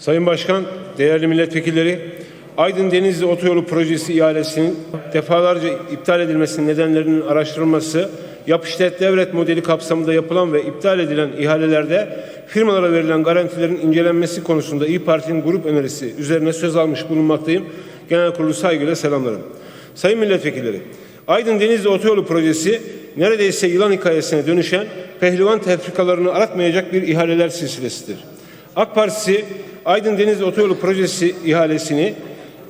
Sayın Başkan, değerli milletvekilleri, Aydın Denizli Otoyolu Projesi ihalesinin defalarca iptal edilmesinin nedenlerinin araştırılması, yap işlet devlet modeli kapsamında yapılan ve iptal edilen ihalelerde firmalara verilen garantilerin incelenmesi konusunda İyi Parti'nin grup önerisi üzerine söz almış bulunmaktayım. Genel kurulu saygıyla selamlarım. Sayın milletvekilleri, Aydın Denizli Otoyolu Projesi neredeyse yılan hikayesine dönüşen pehlivan tefrikalarını aratmayacak bir ihaleler silsilesidir. AK Partisi Aydın Denizli Otoyolu Projesi ihalesini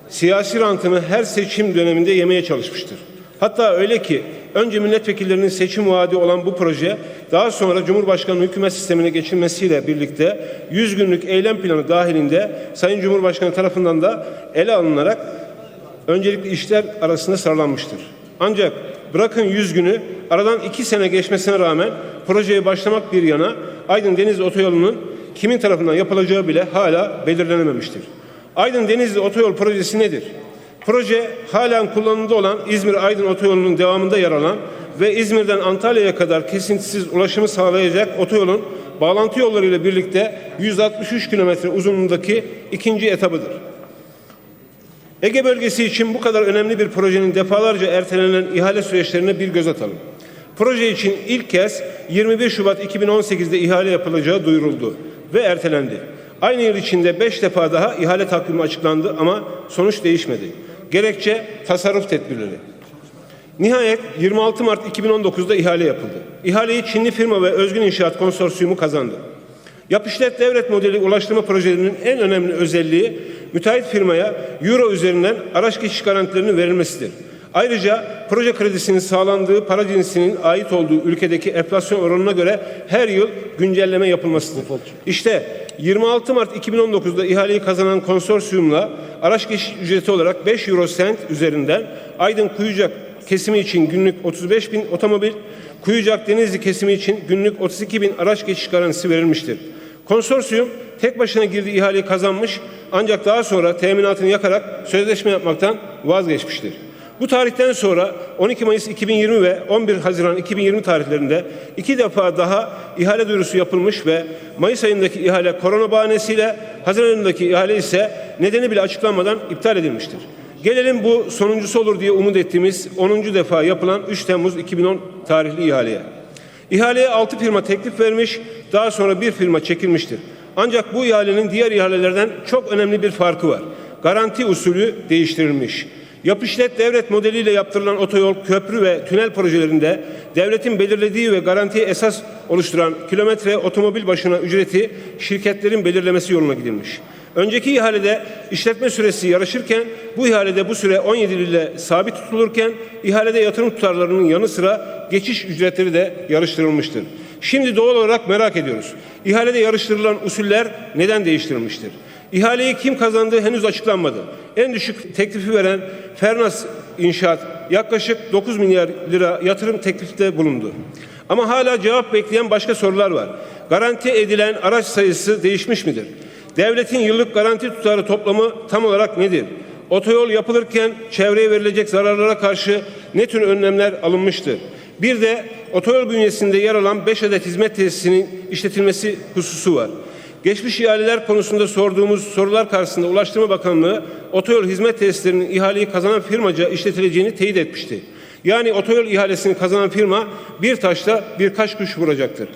siyasi rantını her seçim döneminde yemeye çalışmıştır. Hatta öyle ki önce milletvekillerinin seçim vaadi olan bu proje daha sonra Cumhurbaşkanı hükümet sistemine geçilmesiyle birlikte 100 günlük eylem planı dahilinde Sayın Cumhurbaşkanı tarafından da ele alınarak öncelikli işler arasında sıralanmıştır. Ancak bırakın 100 günü aradan 2 sene geçmesine rağmen projeye başlamak bir yana Aydın Denizli Otoyolu'nun kimin tarafından yapılacağı bile hala belirlenememiştir. Aydın Denizli Otoyol projesi nedir? Proje halen kullanımda olan İzmir-Aydın Otoyolu'nun devamında yer alan ve İzmir'den Antalya'ya kadar kesintisiz ulaşımı sağlayacak otoyolun bağlantı yollarıyla birlikte 163 kilometre uzunluğundaki ikinci etabıdır. Ege bölgesi için bu kadar önemli bir projenin defalarca ertelenen ihale süreçlerine bir göz atalım. Proje için ilk kez 21 Şubat 2018'de ihale yapılacağı duyuruldu ve ertelendi. Aynı yıl içinde 5 defa daha ihale takvimi açıklandı ama sonuç değişmedi. Gerekçe tasarruf tedbirleri. Nihayet 26 Mart 2019'da ihale yapıldı. İhaleyi Çinli firma ve Özgün İnşaat Konsorsiyumu kazandı. Yap işlet devlet modeli ulaştırma projelerinin en önemli özelliği müteahhit firmaya euro üzerinden araç geçiş garantilerinin verilmesidir. Ayrıca proje kredisinin sağlandığı para cinsinin ait olduğu ülkedeki enflasyon oranına göre her yıl güncelleme yapılmasıdır. İşte 26 Mart 2019'da ihaleyi kazanan konsorsiyumla araç geçiş ücreti olarak 5 euro sent üzerinden Aydın Kuyucak kesimi için günlük 35 bin otomobil, Kuyucak Denizli kesimi için günlük 32 bin araç geçiş garantisi verilmiştir. Konsorsiyum tek başına girdiği ihaleyi kazanmış ancak daha sonra teminatını yakarak sözleşme yapmaktan vazgeçmiştir. Bu tarihten sonra 12 Mayıs 2020 ve 11 Haziran 2020 tarihlerinde iki defa daha ihale duyurusu yapılmış ve Mayıs ayındaki ihale korona bahanesiyle Haziran ayındaki ihale ise nedeni bile açıklanmadan iptal edilmiştir. Gelelim bu sonuncusu olur diye umut ettiğimiz 10. defa yapılan 3 Temmuz 2010 tarihli ihaleye. İhaleye 6 firma teklif vermiş, daha sonra bir firma çekilmiştir. Ancak bu ihalenin diğer ihalelerden çok önemli bir farkı var. Garanti usulü değiştirilmiş. Yap işlet devlet modeliyle yaptırılan otoyol, köprü ve tünel projelerinde devletin belirlediği ve garantiye esas oluşturan kilometre otomobil başına ücreti şirketlerin belirlemesi yoluna gidilmiş. Önceki ihalede işletme süresi yarışırken bu ihalede bu süre 17 yıl ile sabit tutulurken ihalede yatırım tutarlarının yanı sıra geçiş ücretleri de yarıştırılmıştır. Şimdi doğal olarak merak ediyoruz. İhalede yarıştırılan usuller neden değiştirilmiştir? İhaleyi kim kazandığı henüz açıklanmadı. En düşük teklifi veren Fernas İnşaat yaklaşık 9 milyar lira yatırım teklifte bulundu. Ama hala cevap bekleyen başka sorular var. Garanti edilen araç sayısı değişmiş midir? Devletin yıllık garanti tutarı toplamı tam olarak nedir? Otoyol yapılırken çevreye verilecek zararlara karşı ne tür önlemler alınmıştır? Bir de otoyol bünyesinde yer alan 5 adet hizmet tesisinin işletilmesi hususu var. Geçmiş ihaleler konusunda sorduğumuz sorular karşısında Ulaştırma Bakanlığı otoyol hizmet tesislerinin ihaleyi kazanan firmaca işletileceğini teyit etmişti. Yani otoyol ihalesini kazanan firma bir taşla birkaç kuş vuracaktır.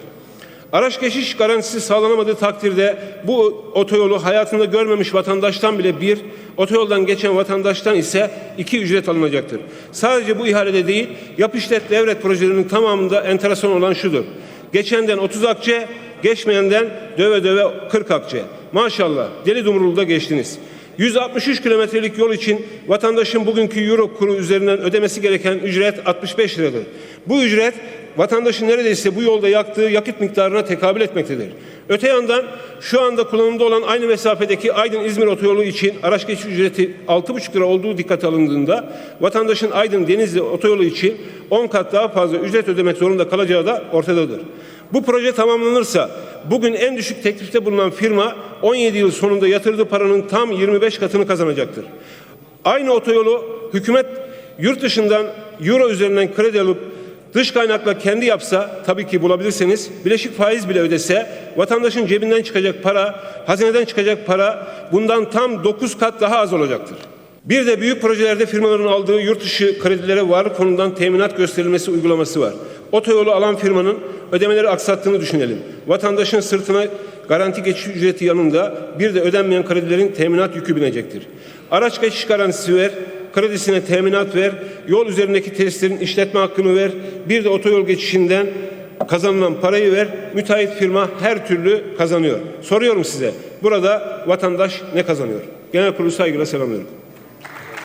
Araç geçiş garantisi sağlanamadığı takdirde bu otoyolu hayatında görmemiş vatandaştan bile bir, otoyoldan geçen vatandaştan ise iki ücret alınacaktır. Sadece bu ihalede değil, yap işlet devlet projelerinin tamamında enteresan olan şudur. Geçenden 30 akçe, geçmeyenden döve döve 40 akçe. Maşallah deli dumrulda geçtiniz. 163 kilometrelik yol için vatandaşın bugünkü euro kuru üzerinden ödemesi gereken ücret 65 liradır. Bu ücret vatandaşın neredeyse bu yolda yaktığı yakıt miktarına tekabül etmektedir. Öte yandan şu anda kullanımda olan aynı mesafedeki Aydın-İzmir otoyolu için araç geçiş ücreti 6,5 lira olduğu dikkate alındığında vatandaşın Aydın-Denizli otoyolu için 10 kat daha fazla ücret ödemek zorunda kalacağı da ortadadır. Bu proje tamamlanırsa bugün en düşük teklifte bulunan firma 17 yıl sonunda yatırdığı paranın tam 25 katını kazanacaktır. Aynı otoyolu hükümet yurt dışından euro üzerinden kredi alıp Dış kaynakla kendi yapsa tabii ki bulabilirseniz bileşik faiz bile ödese vatandaşın cebinden çıkacak para, hazineden çıkacak para bundan tam 9 kat daha az olacaktır. Bir de büyük projelerde firmaların aldığı yurt dışı kredilere varlık fonundan teminat gösterilmesi uygulaması var. Otoyolu alan firmanın ödemeleri aksattığını düşünelim. Vatandaşın sırtına garanti geçiş ücreti yanında bir de ödenmeyen kredilerin teminat yükü binecektir. Araç geçiş garantisi ver, kredisine teminat ver, yol üzerindeki tesislerin işletme hakkını ver, bir de otoyol geçişinden kazanılan parayı ver, müteahhit firma her türlü kazanıyor. Soruyorum size, burada vatandaş ne kazanıyor? Genel kurulu saygıyla selamlıyorum.